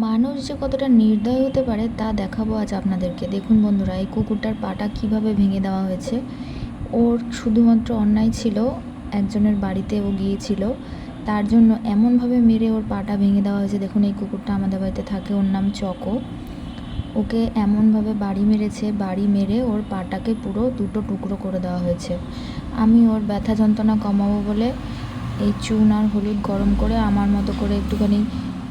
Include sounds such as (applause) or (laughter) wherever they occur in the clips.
মানুষ যে কতটা নির্দয় হতে পারে তা দেখাবো আজ আপনাদেরকে। দেখুন বন্ধুরা, এই কুকুরটার পাটা কীভাবে ভেঙে দেওয়া হয়েছে। ওর শুধুমাত্র অন্যায় ছিল, একজনের বাড়িতে ও গিয়েছিল। তার জন্য এমনভাবে মেরে ওর পাটা ভেঙে দেওয়া হয়েছে। দেখুন, এই কুকুরটা আমাদের বাড়িতে থাকে। ওর নাম চকো। ওকে এমনভাবে বাড়ি মেরেছে, বাড়ি মেরে ওর পাটাকে পুরো দুটো টুকরো করে দেওয়া হয়েছে। আমি ওর ব্যথা যন্ত্রণা কমাবো বলে এই চুন আর হলুদ গরম করে আমার মতো করে একটুখানি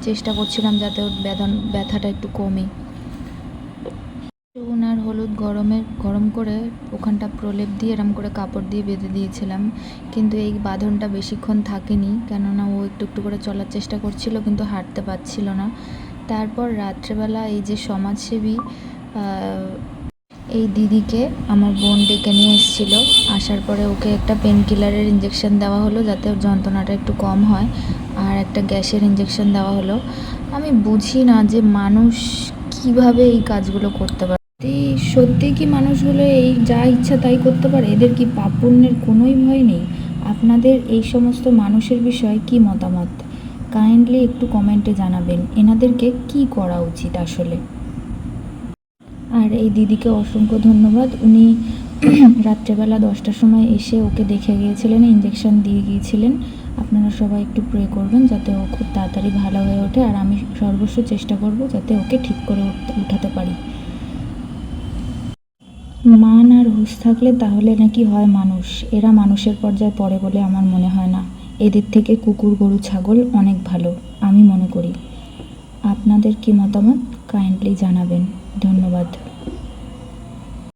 চেষ্টা করছিলাম যাতে ওর ব্যথা ব্যথাটা একটু কমে। চুন আর হলুদ গরমে গরম করে ওখানটা প্রলেপ দিয়ে এরম করে কাপড় দিয়ে বেঁধে দিয়েছিলাম। কিন্তু এই বাঁধনটা বেশিক্ষণ থাকেনি, কেননা ও একটু একটু করে চলার চেষ্টা করছিল, কিন্তু হাঁটতে পারছিল না। তারপর রাত্রেবেলা এই যে সমাজসেবী এই দিদিকে আমার বোন ডেকে নিয়ে এসেছিল। আসার পরে ওকে একটা পেন কিলারের ইঞ্জেকশন দেওয়া হলো যাতে ওর যন্ত্রণাটা একটু কম হয় আর একটা গ্যাসের ইঞ্জেকশন দেওয়া হলো। আমি বুঝি না যে মানুষ কীভাবে এই কাজগুলো করতে পারে। সত্যি কি মানুষগুলো এই যা ইচ্ছা তাই করতে পারে? এদের কি পাপ পুণ্যের কোনোই ভয় নেই? আপনাদের এই সমস্ত মানুষের বিষয়ে কি মতামত? কাইন্ডলি একটু কমেন্টে জানাবেন। এনাদেরকে কি করা উচিত আসলে? আর এই দিদিকে অসংখ্য ধন্যবাদ। উনি (clears throat) রাত্রেবেলা দশটার সময় এসে ওকে দেখে গিয়েছিলেন ইঞ্জেকশন দিয়ে গিয়েছিলেন। আপনারা সবাই একটু প্রে করবেন যাতে ও খুব তাড়াতাড়ি ভালো হয়ে ওঠে। আর আমি সর্বস্ব চেষ্টা করব যাতে ওকে ঠিক করে উঠাতে পারি। মান আর হুঁশ থাকলে তাহলে নাকি হয় মানুষ। এরা মানুষের পর্যায়ে পড়ে বলে আমার মনে হয় না। এদের থেকে কুকুর, গরু, ছাগল অনেক ভালো, আমি মনে করি। আপনাদের কি মতামত? কাইন্ডলি জানাবেন। ধন্যবাদ।